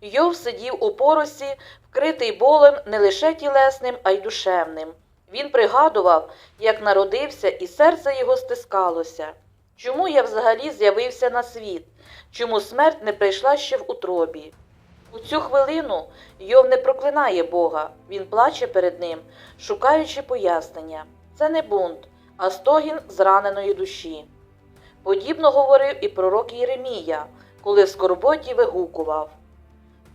Йов сидів у поросі, вкритий болем не лише тілесним, а й душевним. Він пригадував, як народився, і серце його стискалося. Чому я взагалі з'явився на світ? Чому смерть не прийшла ще в утробі? У цю хвилину Йов не проклинає Бога, він плаче перед ним, шукаючи пояснення. Це не бунт, а стогін зраненої душі. Подібно говорив і пророк Єремія, коли в скорботі вигукував.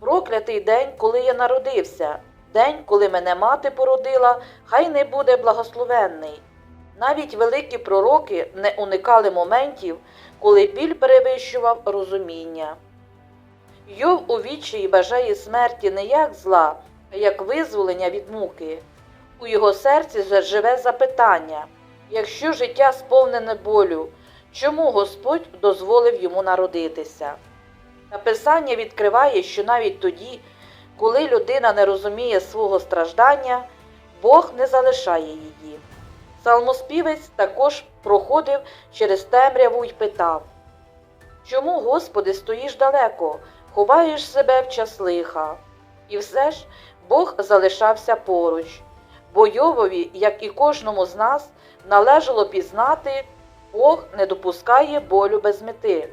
Проклятий день, коли я народився, день, коли мене мати породила, хай не буде благословенний. Навіть великі пророки не уникали моментів, коли біль перевищував розуміння. Йов у відчаї бажає смерті не як зла, а як визволення від муки. У його серці заживе запитання якщо життя сповнене болю, чому Господь дозволив йому народитися? Та Писання відкриває, що навіть тоді, коли людина не розуміє свого страждання, Бог не залишає її. Псалмоспівець також проходив через темряву й питав Чому, Господи, стоїш далеко, ховаєш себе в час лиха? І все ж Бог залишався поруч, бо Йовові, як і кожному з нас, належало пізнати, Бог не допускає болю без мети.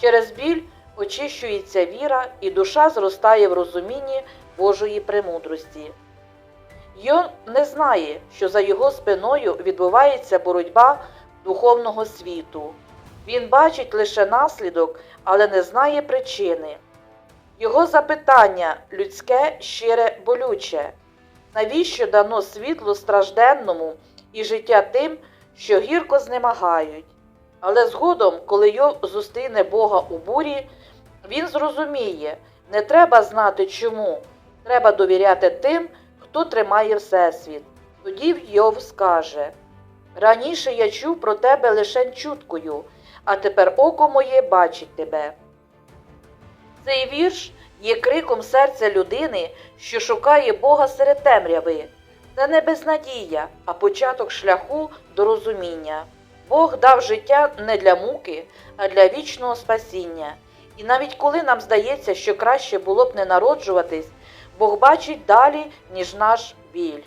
Через біль очищується віра, і душа зростає в розумінні Божої премудрості. Йон не знає, що за його спиною відбувається боротьба духовного світу. Він бачить лише наслідок, але не знає причини. Його запитання людське щире болюче. Навіщо дано світло стражденному і життя тим, що гірко знемагають? Але згодом, коли Йов зустріне Бога у бурі, він зрозуміє, не треба знати чому, треба довіряти тим, хто тримає Всесвіт. Тоді Йов скаже Раніше я чув про тебе лише чуткою, а тепер око моє бачить тебе. Цей вірш є криком серця людини, що шукає Бога серед темряви. Це не безнадія, а початок шляху до розуміння. Бог дав життя не для муки, а для вічного спасіння. І навіть коли нам здається, що краще було б не народжуватись, Бог бачить далі, ніж наш біль.